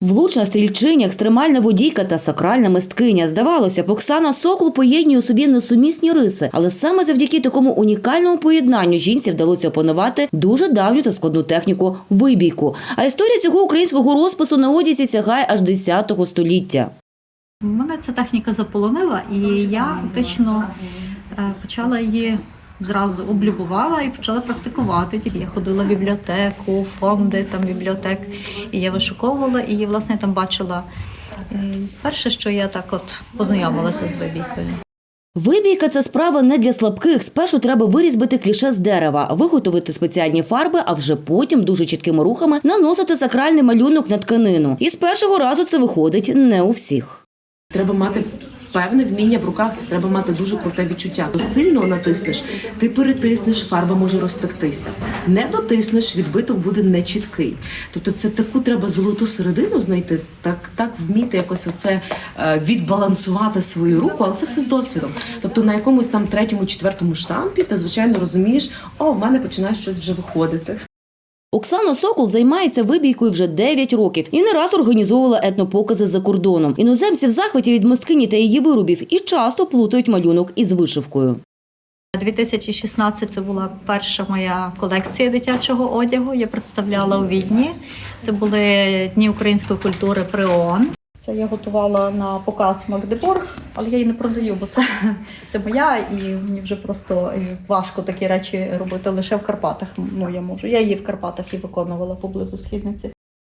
Влучна стрільчиня, екстремальна водійка та сакральна мисткиня. Здавалося, б, Оксана Сокол поєднує у собі несумісні риси, але саме завдяки такому унікальному поєднанню жінці вдалося опанувати дуже давню та складну техніку вибійку. А історія цього українського розпису на одязі сягає аж 10 століття. Мене ця техніка заполонила, і я фактично е, почала її зразу облюбувала і почала практикувати. Я ходила в бібліотеку, фонди там бібліотек, і я вишуковувала, і власне там бачила. е, Перше, що я так от познайомилася з вибійкою. Вибійка це справа не для слабких. Спершу треба вирізбити кліше з дерева, виготовити спеціальні фарби, а вже потім дуже чіткими рухами наносити сакральний малюнок на тканину. І з першого разу це виходить не у всіх. Треба мати певне вміння в руках, це треба мати дуже круте відчуття. Сильно натиснеш, ти перетиснеш, фарба може розтектися. Не дотиснеш, відбиток буде нечіткий. Тобто, це таку треба золоту середину знайти, так, так вміти якось оце е, відбалансувати свою руку, але це все з досвідом. Тобто на якомусь там третьому, четвертому штампі ти звичайно розумієш, о, в мене починає щось вже виходити. Оксана Сокол займається вибійкою вже 9 років і не раз організовувала етнопокази за кордоном. Іноземці в захваті від мисткині та її виробів і часто плутають малюнок із вишивкою. 2016 це була перша моя колекція дитячого одягу. Я представляла у Відні. Це були дні української культури при ООН. Це я готувала на показ Магдебург, але я її не продаю, бо це, це моя, і мені вже просто важко такі речі робити лише в Карпатах. Ну я можу. Я її в Карпатах і виконувала поблизу східниці.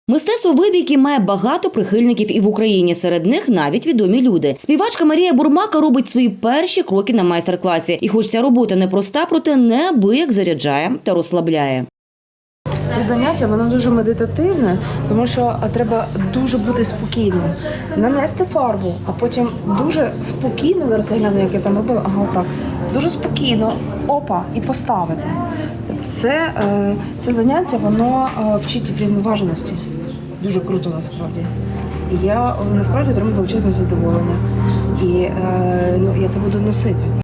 Мистецтво вибійки має багато прихильників і в Україні. Серед них навіть відомі люди. Співачка Марія Бурмака робить свої перші кроки на майстер-класі. І хоч ця робота непроста, проте неабияк заряджає та розслабляє. Це заняття воно дуже медитативне, тому що треба дуже бути спокійним, нанести фарбу, а потім дуже спокійно зараз я гляну, як я там робила. Ага, отак. Дуже спокійно, опа, і поставити. Тобто це, е, це заняття воно е, вчить врівноваженості. Дуже круто насправді. І я насправді отримую величезне задоволення. І е, ну, я це буду носити.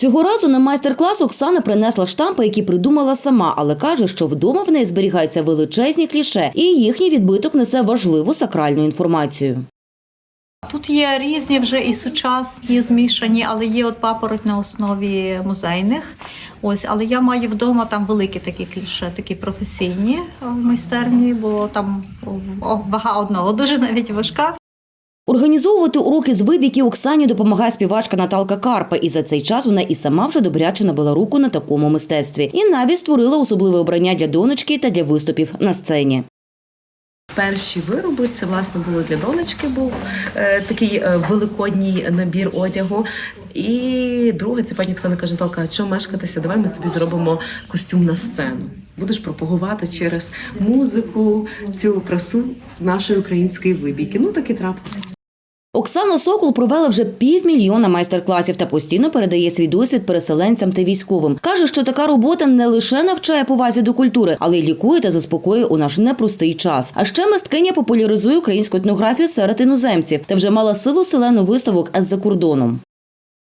Цього разу на майстер-клас Оксана принесла штампи, які придумала сама, але каже, що вдома в неї зберігаються величезні кліше, і їхній відбиток несе важливу сакральну інформацію. Тут є різні вже і сучасні змішані, але є от папороть на основі музейних. Ось, але я маю вдома там великі такі кліше, такі професійні в майстерні, бо там вага одного дуже навіть важка. Організовувати уроки з вибійки Оксані допомагає співачка Наталка Карпа, і за цей час вона і сама вже добряче набила руку на такому мистецтві. І навіть створила особливе обрання для донечки та для виступів на сцені. Перші вироби це власне було для донечки. Був е, такий е, великодній набір одягу. І друге, це пані Оксана каже: Наталка, що мешкатися? Давай ми тобі зробимо костюм на сцену. Будеш пропагувати через музику цю красу нашої української вибійки. Ну так і трапилось. Оксана Сокол провела вже півмільйона майстер-класів та постійно передає свій досвід переселенцям та військовим. Каже, що така робота не лише навчає повазі до культури, але й лікує та заспокоює у наш непростий час. А ще мисткиня популяризує українську етнографію серед іноземців та вже мала силу селену виставок з-за кордоном.